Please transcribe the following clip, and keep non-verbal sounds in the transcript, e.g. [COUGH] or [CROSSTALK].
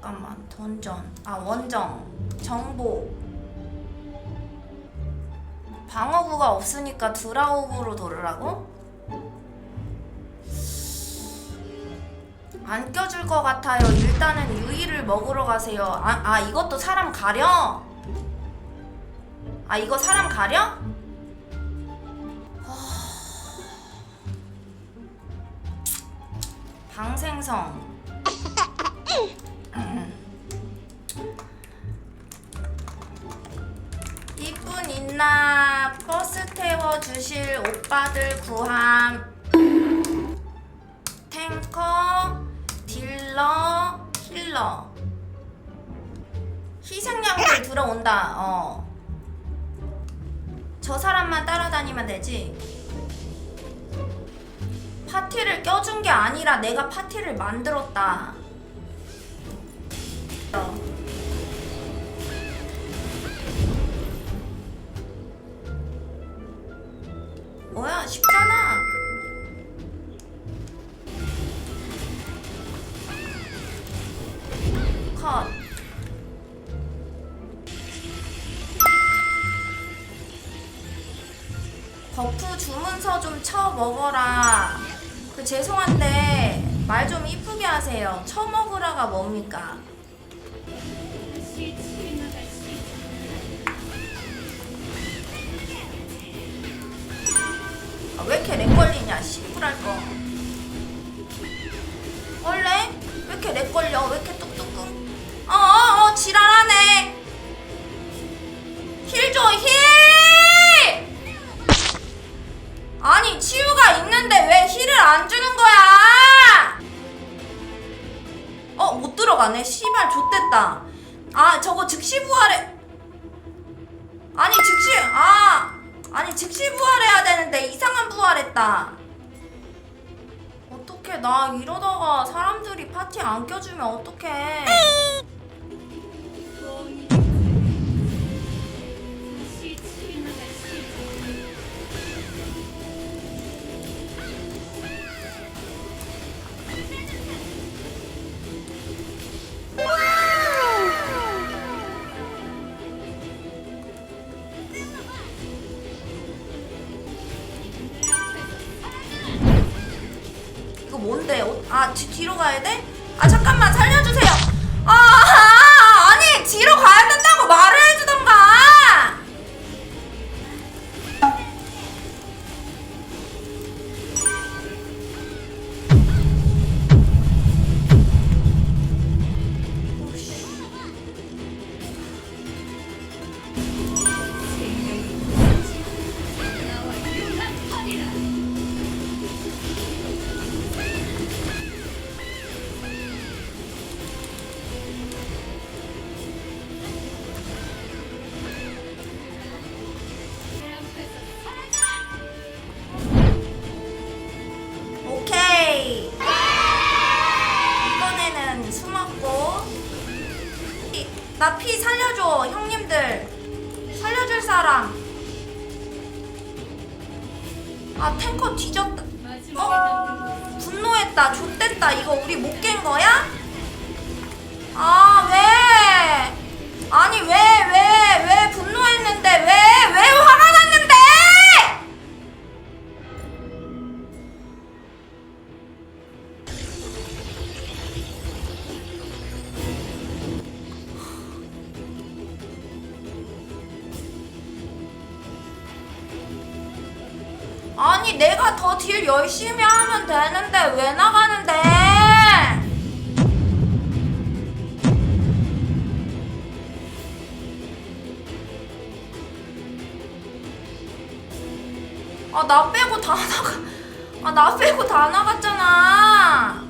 잠깐만 던전. 아 원정. 정보. 방어구가 없으니까 드라우브로 돌으라고? 안 껴줄 것 같아요. 일단은 유이를 먹으러 가세요. 아, 아 이것도 사람 가려? 아 이거 사람 가려? 방생성 [LAUGHS] 이쁜 있나 버스 태워 주실 오빠들 구함. 탱커 딜러 힐러. 희생양들 들어온다 어. 저 사람만 따라다니면 되지. 파티를 껴준 게 아니라 내가 파티를 만들었다. 어. 뭐야? 쉽잖아. 컷. 버프 주문서 좀 쳐 먹어라. 그 죄송한데 말 좀 이쁘게 하세요. 쳐 먹으라가 뭡니까 씨부랄 거. 원래 왜 이렇게 렉 걸려? 왜 이렇게 뚝뚝 끊 어어어 지랄하네. 힐 줘 힐! 아니 치유가 있는데 왜 힐을 안 주는 거야? 어 못 들어가네. 씨발 좆됐다. 아 저거 즉시 부활해. 아니 즉시 아 아니 즉시 부활해야 되는데 이상한 부활했다 나 이러다가 사람들이 파티 안 껴주면 어떡해 뭔데 어, 아 뒤, 뒤로 가야 돼? 아 잠깐만 살려주세요 나 피 살려줘 형님들 살려줄 사람 아 탱커 뒤졌다 어? 분노했다 좆됐다 이거 우리 못 깬 거야? 아니 내가 더 딜 열심히 하면 되는데 왜 나가는데? 아 나 빼고 다 나가 아 나 빼고 다 나갔잖아